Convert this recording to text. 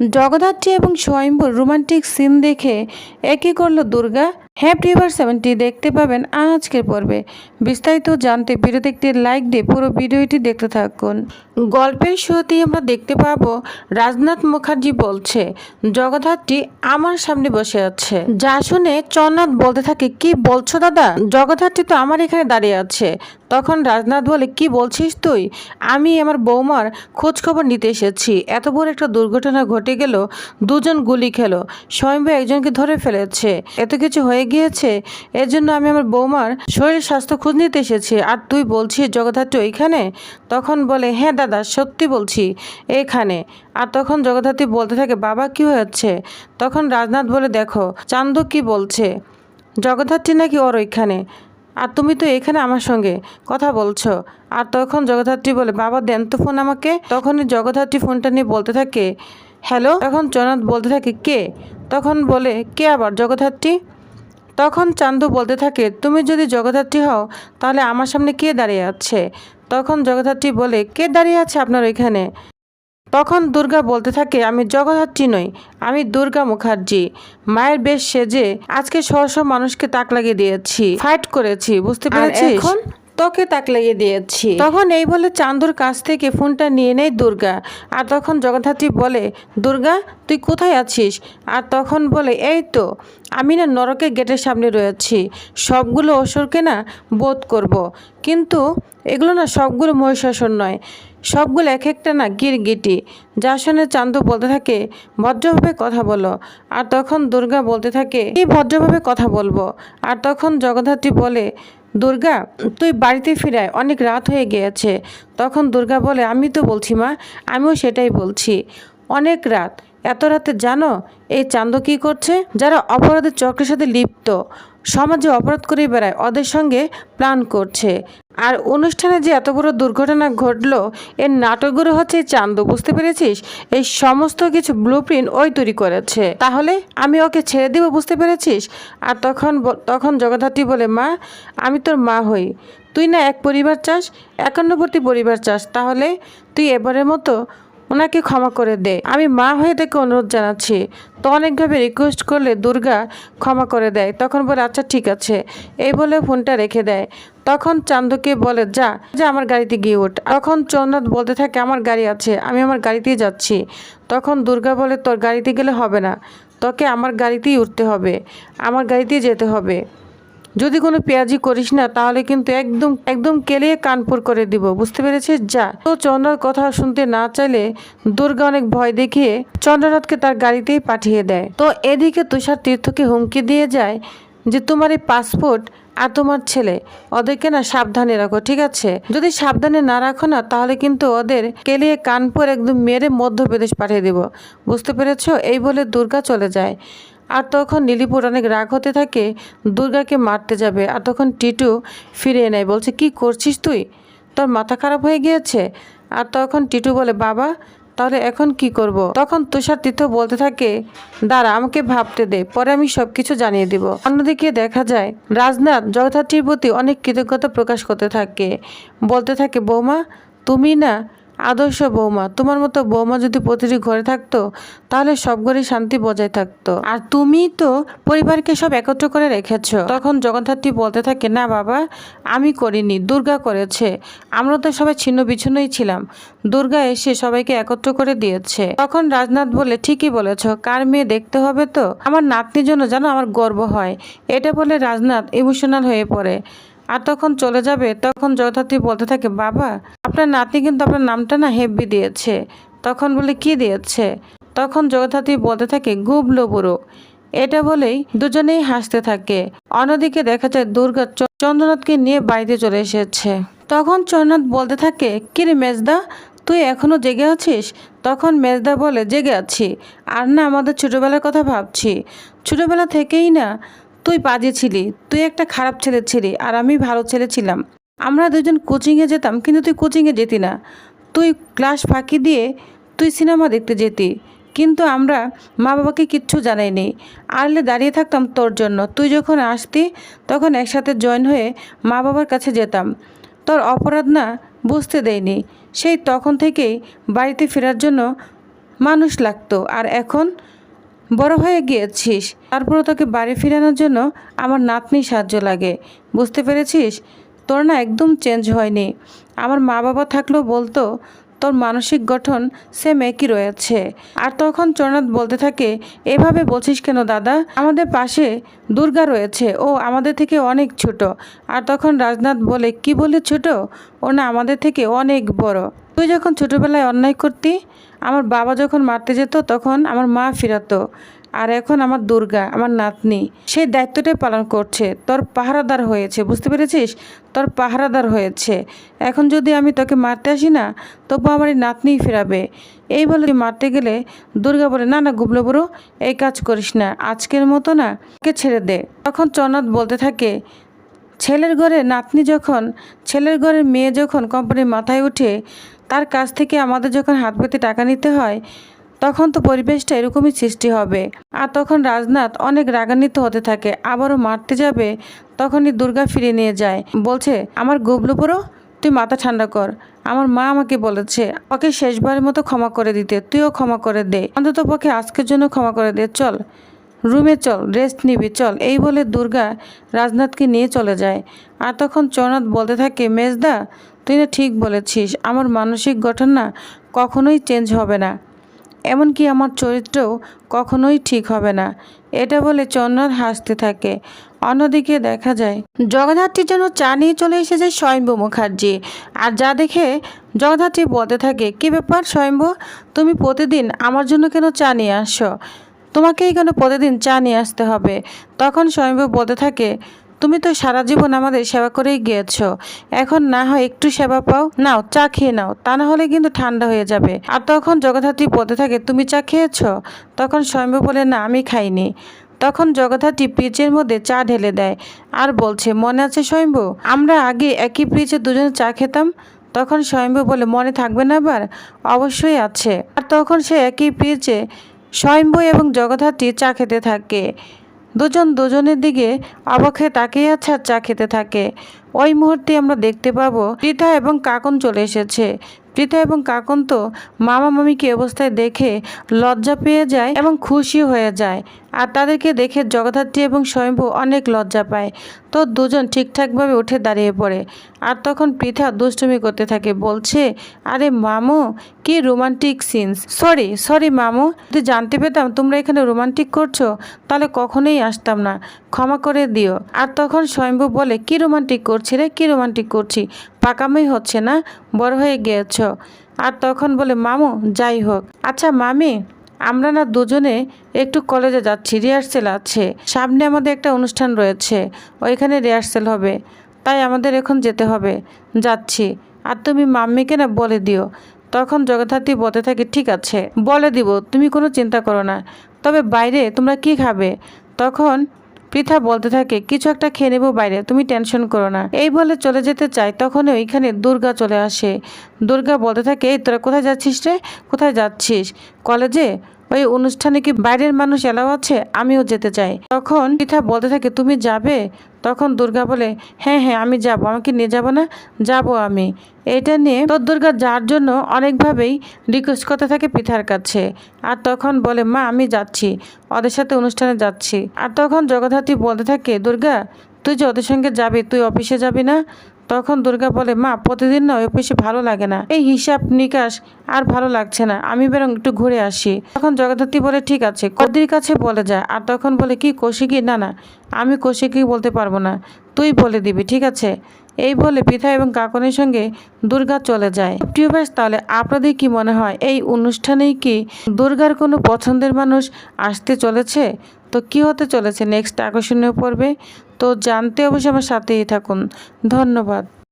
জগদ্ধাত্রী এবং স্বয়ম্বর romantic scene দেখে একই করল দুর্গা। হ্যাপি এভার সেভেন্টি দেখতে পাবেন আজকের পর্বে। বিস্তারিত জানতে ভিডিওতে একটি লাইক দিয়ে পুরো ভিডিওটি দেখতে থাকুন। গল্পের শুরুতেই আমরা দেখতে পাবো, রাজনাথ মুখার্জি বলছে, জগদ্ধাত্রী আমার সামনে বসে আছে। যা শুনে চন্নাথ বলতে থাকে, কি বলছো দাদা? জগদ্ধাত্রী তো আমার এখানে দাঁড়িয়ে আছে। তখন রাজনাথ বলে, কি বলছিস তুই? আমি আমার বৌমার খোঁজ খবর নিতে এসেছি। এত বড় একটা দুর্ঘটনা ঘটে গেল, দুজন গুলি খেলো। স্বয়ম্ভু একজনকে ধরে ফেলেছে। এত কিছু হয়ে গিয়েছে এর জন্য আমি আমার বৌমার শরীর স্বাস্থ্য খোঁজ নিতে এসেছি। আর তুই বলছিস, জগদ্ধাত্রী ওইখানে? তখন বলে হ্যাঁ দাদা, সত্যি বলছি, এখানে। আর তখন জগদ্ধাত্রী বলতে থাকে, বাবা, কি হয়েছে? তখন রাজনাথ বলে, দেখো, চান্দু কি বলছে? জগদ্ধাত্রী নাকি ওর ওইখানে? আর তুমি তো এখানে আমার সঙ্গে কথা বলছো। আর তখন জগদ্ধাত্রী বলে, বাবা, দেন তো ফোন আমাকে। তখনই জগদ্ধাত্রী ফোনটা নিয়ে বলতে থাকে, হ্যালো? তখন জগন্নাথ বলতে থাকে, কে? তখন বলে, কে আবার জগদ্ধাত্রী? তখন চান্দু বলতে থাকে তুমি যদি জগদ্ধাত্রী হও তাহলে আমার সামনে কে দাঁড়িয়ে আছে? তখন জগদ্ধাত্রী বলে কে দাঁড়িয়ে আছে আপনার এখানে তখন দুর্গা বলতে থাকে আমি জগদ্ধাত্রী নই আমি দুর্গা মুখার্জি। মায়ের বেশ সেজে আজকে শ মানুষকে তাক লাগিয়ে দিয়েছি ফাইট করেছি বুঝতে পেরেছি এখন? তোকে তাক লাগিয়ে দিয়েছি। তখন এই বলে চান্দুর কাছ থেকে ফোনটা নিয়ে নেয় দুর্গা। আর তখন জগদ্ধাত্রী বলে, দুর্গা, তুই কোথায় আছিস? আর তখন বলে, এই তো, আমি না নরকের গেটের সামনে রয়েছি। সবগুলো অসুরকে না বোধ করব। কিন্তু এগুলো না সবগুলো মহিষাসন নয়। সবগুলো এক একটা না গিরগিটি। যা শুনে চান্দু বলতে থাকে, ভদ্রভাবে কথা বলো। আর তখন দুর্গা বলতে থাকে, কি ভদ্রভাবে কথা বলব? আর তখন জগদ্ধাত্রী বলে দুর্গা, তুই বাড়িতে ফিরায়, অনেক রাত হয়ে গিয়েছে। তখন দুর্গা বলে, আমি তো বলছি মা, আমিও সেটাই বলছি। অনেক রাত। এত রাতে জানো এই চান্দু কী করছে? যারা অপরাধের চক্রের সাথে লিপ্ত, সমাজে অপরাধ করে বেড়ায়, ওদের সঙ্গে প্ল্যান করছে। আর অনুষ্ঠানে যে এত বড় দুর্ঘটনা ঘটলো, এর নাটকগুলো হচ্ছে চান্দু, বুঝতে পেরেছিস? এই সমস্ত কিছু ব্লু প্রিন্ট ওই তৈরি করেছে। তাহলে আমি ওকে ছেড়ে দিব, বুঝতে পেরেছিস? আর তখন তখন জগদ্ধাত্রী বলে, মা, আমি তোর মা হই। তুই না এক পরিবার চাস, একান্নবর্তী পরিবার চাস। তাহলে তুই এবারের মতো ওনাকে ক্ষমা করে দে। আমি মা হয়ে তাকে অনুরোধ জানাচ্ছি। তো অনেকভাবে রিকোয়েস্ট করলে দুর্গা ক্ষমা করে দেয়। তখন বলে আচ্ছা ঠিক আছে। এই বলে ফোনটা রেখে দেয়। তখন চান্দুকে বলে, যা যা আমার গাড়িতে গিয়ে ওঠ। তখন চন্দ্রনাথ বলতে থাকে, আমার গাড়ি আছে, আমি আমার গাড়িতেই যাচ্ছি। তখন দুর্গা বলে, তোর গাড়িতে গেলে হবে না। তোকে আমার গাড়িতেই উঠতে হবে। আমার গাড়িতেই যেতে হবে। যদি কোনো পেঁয়াজি করিস না, তাহলে কিন্তু একদম একদম কেলিয়ে কানপুর করে দিব, বুঝতে পেরেছিস? যা। তো চন্দ্রনাথ কথা শুনতে না চাইলে দুর্গা অনেক ভয় দেখিয়ে চন্দ্রনাথকে তার গাড়িতেই পাঠিয়ে দেয়। তো এদিকে তুষার তীর্থকে হুমকি দিয়ে যায় যে, তোমার এই পাসপোর্ট আর তোমার ছেলে, ওদেরকে না সাবধানে রাখো, ঠিক আছে? যদি সাবধানে না রাখো না, তাহলে কিন্তু ওদের কেলিয়ে কানপুর একদম মেরে মধ্যপ্রদেশ পাঠিয়ে দেব। বুঝতে পেরেছ? এই বলে দুর্গা চলে যায়। আর তখন নীলিপুর অনেক রাগ হতে থাকে, দুর্গাকে মারতে যাবে। আর তখন টিটু ফিরে নেয় বলছে, কি করছিস তুই? তোর মাথা খারাপ হয়ে গিয়েছে? আর তখন টিটু বলে, বাবা, তাহলে এখন কি করব। তখন তুষার তীর্থ বলতে থাকে, দাঁড়া, আমাকে ভাবতে দে, পরে আমি সব কিছু জানিয়ে দিব। অন্যদিকে দেখা যায়, রাজনাথ জগদ্ধাত্রীর প্রতি অনেক কৃতজ্ঞতা প্রকাশ করতে থাকে। বলতে থাকে, বৌমা, তুমি না আদর্শ বৌমা, তোমার মতো বৌমা যদি প্রতিটি ঘরে থাকতো, তাহলে সব ঘরে শান্তি বজায় থাকতো। আর তুমি তো পরিবারকে সব একত্র করে রেখেছ। তখন জগদ্ধাত্রী বলতে থাকে, না বাবা, আমি করিনি, দুর্গা করেছে। আমরা তো সবাই ছিন্ন বিচ্ছিন্নই ছিলাম। দুর্গা এসে সবাইকে একত্র করে দিয়েছে। তখন রাজনাথ বলে, ঠিকই বলেছ, কার মেয়ে দেখতে হবে তো? আমার নাতনির জন্য জানো আমার গর্ব হয়। এটা বলে রাজনাথ ইমোশনাল হয়ে পড়ে। আর তখন চলে যাবে, তখন জগদ্ধাত্রী বলতে থাকে, বাবা, আপনার নাতনি কিন্তু আপনার নামটা না হেব্বি দিয়েছে। তখন বলে, কি দিয়েছে? তখন জগদ্ধাত্রী বলতে থাকে, গুবলো বুড়ো। এটা বলেই দুজনেই হাসতে থাকে। অন্যদিকে দেখা যায়, দুর্গা চন্দ্রনাথকে নিয়ে বাড়িতে চলে এসেছে। তখন চন্দ্রনাথ বলতে থাকে কিরে মেজদা, তুই এখনও জেগে আছিস? তখন মেজদা বলে, জেগে আছি। আর না, আমাদের ছোটোবেলার কথা ভাবছি। ছোটোবেলা থেকেই না তুই বাজে ছিলি। তুই একটা খারাপ ছেলে ছিলি আর আমি ভালো ছেলে ছিলাম। আমরা দুজন কোচিংয়ে যেতাম কিন্তু তুই কোচিংয়ে যেতি না। তুই ক্লাস ফাঁকি দিয়ে তুই সিনেমা দেখতে যেতি। কিন্তু আমরা মা বাবাকে কিচ্ছু জানাইনি। আড়লে দাঁড়িয়ে থাকতাম তোর জন্য। তুই যখন আসতি, তখন একসাথে জয়েন হয়ে মা বাবার কাছে যেতাম। তোর অপরাধ না বুঝতে দেয়নি। সেই তখন থেকেই বাড়িতে ফেরার জন্য মানুষ লাগতো। আর এখন বড় হয়ে গিয়েছিস। তারপরে তোকে বাড়ি ফিরানোর জন্য আমার নাতনি সাহায্য লাগে। বুঝতে পেরেছিস? তোর না একদম চেঞ্জ হয়নি। আমার মা বাবা থাকলেও বলতো, তোর মানসিক গঠন সেম একই রয়েছে। আর তখন চরনাথ বলতে থাকে, এভাবে বলছিস কেন দাদা? আমাদের পাশে দুর্গা রয়েছে। ও আমাদের থেকে অনেক ছোট। আর তখন রাজনাথ বলে, কি বলে ছোট? ও না আমাদের থেকে অনেক বড়। তুই যখন ছোটবেলায় অন্যায় করতি আমার বাবা যখন মারতে যেত, তখন আমার মা ফিরাতো। আর এখন আমার দুর্গা, আমার নাতনি, সেই দায়িত্বটাই পালন করছে। তোর পাহারাদার হয়েছে, বুঝতে পেরেছিস? তোর পাহারাদার হয়েছে। এখন যদি আমি তোকে মারতে আসি না, তবু আমার এই নাতনিই ফেরাবে। এই বলে মারতে গেলে, দুর্গা বলে, না না, গুবলো বড়ো, এই কাজ করিস না। আজকের মতো না কে ছেড়ে দে। তখন চন্নাথ বলতে থাকে, ছেলের ঘরে নাতনি যখন, ছেলের ঘরের মেয়ে যখন কোম্পানির মাথায় উঠে তার কাছ থেকে আমাদের যখন হাত পেতে টাকা নিতে হয়, তখন তো পরিবেশটা এরকমই সৃষ্টি হবে। আর তখন রাজনাথ অনেক রাগান্বিত হতে থাকে, আবারও মারতে যাবে, তখনই দুর্গা ফিরে নিয়ে যায়। বলছে, আমার গুবলু পুরো তুই মাথা ঠান্ডা কর। আমার মা আমাকে বলেছে, ওকে শেষবারের মতো ক্ষমা করে দিতে, তুইও ক্ষমা করে দে। অন্তত পক্ষে আজকের জন্য ক্ষমা করে দে, চল। রুমে চল, রেস্ট নিবি, চল। এই বলে দুর্গা রাজনাথকে নিয়ে চলে যায়। আর তখন চরনাথ বলতে থাকে, মেজদা তুই না ঠিক বলেছিস, আমার মানসিক গঠন না কখনোই চেঞ্জ হবে না। এমনকি আমার চরিত্রও কখনোই ঠিক হবে না। এটা বলে চন্দ্রনাথ হাসতে থাকে। অন্যদিকে দেখা যায় জগদ্ধাত্রীর জন্য চা নিয়ে চলে এসেছে স্বয়ম্ভু মুখার্জি। আর যা দেখে জগদ্ধাত্রী বলতে থাকে, কি ব্যাপার স্বয়ম্ভু? তুমি প্রতিদিন আমার জন্য কেন চা নিয়ে আসো তোমাকেই কেন প্রতিদিন চা নিয়ে আসতে হবে? তখন স্বয়ম্ভু বলতে থাকে তুমি তো সারা জীবন আমাদের সেবা করেই গিয়েছ। এখন না হয় একটু সেবা পাও। নাও, চা খেয়ে নাও। তা না হলে কিন্তু ঠান্ডা হয়ে যাবে। আর তখন জগদ্ধাত্রী বলতে থাকে, তুমি চা খেয়েছ? তখন স্বয়ম্ভু বলে, না, আমি খাইনি। তখন জগদ্ধাত্রী পিচের মধ্যে চা ঢেলে দেয়। আর বলছে, মনে আছে স্বয়ম্ভু? আমরা আগে একই পিচে দুজনে চা খেতাম? তখন স্বয়ম্ভু বলে, মনে থাকবে না আবার? অবশ্যই আছে। আর তখন সে একই পিচে স্বয়ম্ভু এবং জগদ্ধাত্রী চা খেতে থাকে। দুজন দুজনের দিকে অবাক্ষে তাকিয়ে আছে আর চা খেতে থাকে। ওই মুহূর্তে আমরা দেখতে পাবো পৃথা এবং কাকন চলে এসেছে। পৃথা এবং কাকন তো মামা মামিকে অবস্থায় দেখে লজ্জা পেয়ে যায় এবং খুশি হয়ে যায়। আর তাদেরকে দেখে জগদ্ধাত্রী এবং স্বয়ম্ভু অনেক লজ্জা পায়। তো দুজন ঠিকঠাকভাবে উঠে দাঁড়িয়ে পড়ে। আর তখন পৃথা দুষ্টুমি করতে থাকে, বলছে, আরে মামু, কি রোমান্টিক সিনস সরি সরি মামু, যদি জানতে পেতাম তোমরা এখানে রোমান্টিক করছ, তাহলে কখনোই আসতাম না। ক্ষমা করে দিও। আর তখন স্বয়ম্ভু বলে, কি রোমান্টিক করছি রে, কি রোমান্টিক করছি? পাকামি হচ্ছে না? বড় হয়ে গিয়েছ আর তখন বলে, মামু, যাই হোক। আচ্ছা মামি আমরা না দুজনে একটু কলেজে যাচ্ছি রিহার্সেল আছে। সামনে আমাদের একটা অনুষ্ঠান রয়েছে, ওইখানে রিহার্সেল হবে। তাই আমাদের এখন যেতে হবে। যাচ্ছি। আর তুমি মাম্মিকে না বলে দিও। তখন জগদ্ধাত্রী বলতে থাকে, ঠিক আছে, বলে দিব, তুমি কোনো চিন্তা করো না। তবে বাইরে তোমরা কি খাবে? তখন পৃথা বলতে থাকে, কিছু একটা খেয়ে নেব বাইরে, তুমি টেনশন করো না। এই বলে চলে যেতে চাই তখন ওইখানে দুর্গা চলে আসে। দুর্গা বলতে থাকে, এই, তোরা কোথায় যাচ্ছিস রে? কোথায় যাচ্ছিস? কলেজে? ওই অনুষ্ঠানে কি বাইরের মানুষ এলাও আছে? আমিও যেতে চাই। তখন পৃথা বলতে থাকে, তুমি যাবে? তখন দুর্গা বলে হ্যাঁ হ্যাঁ আমি যাব। আমাকে নিয়ে যাব না, যাব আমি। এটা নিয়ে তোর দুর্গা যার জন্য অনেকভাবেই রিকোয়েস্ট করতে থাকে পিঠার কাছে। আর তখন বলে, মা, আমি যাচ্ছি। ওদের সাথে অনুষ্ঠানে যাচ্ছি। আর তখন জগদ্ধাত্রী বলতে থাকে, দুর্গা, তুই যে ওদের সঙ্গে যাবি, তুই অফিসে যাবি না? তখন দুর্গা বলে, মা, প্রতিদিন না ওই অফিসে ভালো লাগে না। এই হিসাব নিকাশ আর ভালো লাগছে না। আমি বরং একটু ঘুরে আসি। তখন জগদ্ধাত্রী বলে, ঠিক আছে। কদির কাছে বলে যায়, আর তখন বলে, কি কৌশিকী? না না, আমি কৌশিকী বলতে পারব না। তুই বলে দিবি, ঠিক আছে? এই বলে পিঠা এবং কাকনের সঙ্গে দুর্গা চলে যায়। টিউবার্স, তাহলে আপনাদের কি মনে হয়, এই অনুষ্ঠানেই কি দুর্গার কোনো পছন্দের মানুষ আসতে চলেছে? তো কি হতে চলেছে? নেক্সট আকর্ষণীয় পর্বে। তো জানতে অবশ্যই আমার সাথেই থাকুন। ধন্যবাদ।